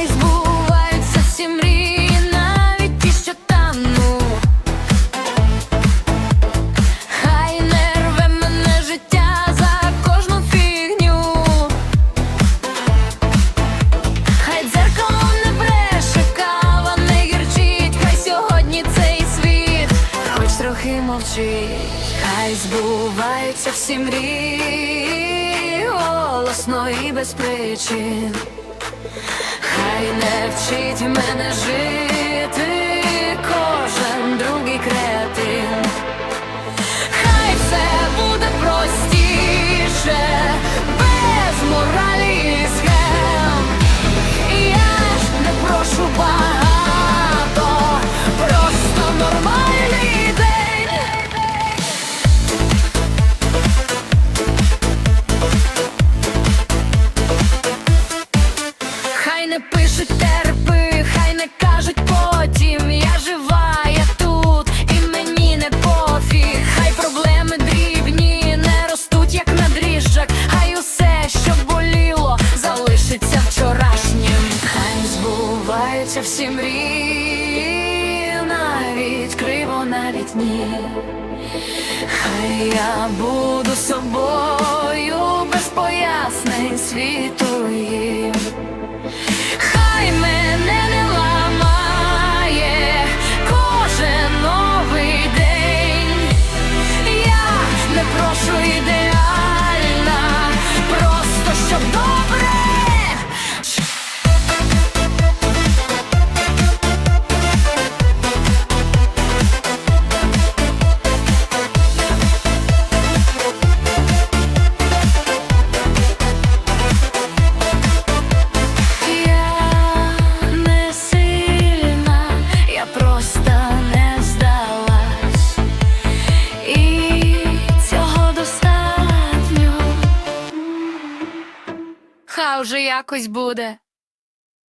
хай збуваються всі мрії, навіть ті, що тануть. Хай не мене життя за кожну фігню. Хай дзеркало не бреше, не гірчить, хай сьогодні цей світ, хоч трохи мовчить, хай збуваються всі мрії, голосно і без причин. Вчить мене жити збуваються всі мрії, навіть криво, навіть ні. Хай я буду собою без пояснень світу достатньо. Хай вже якось буде.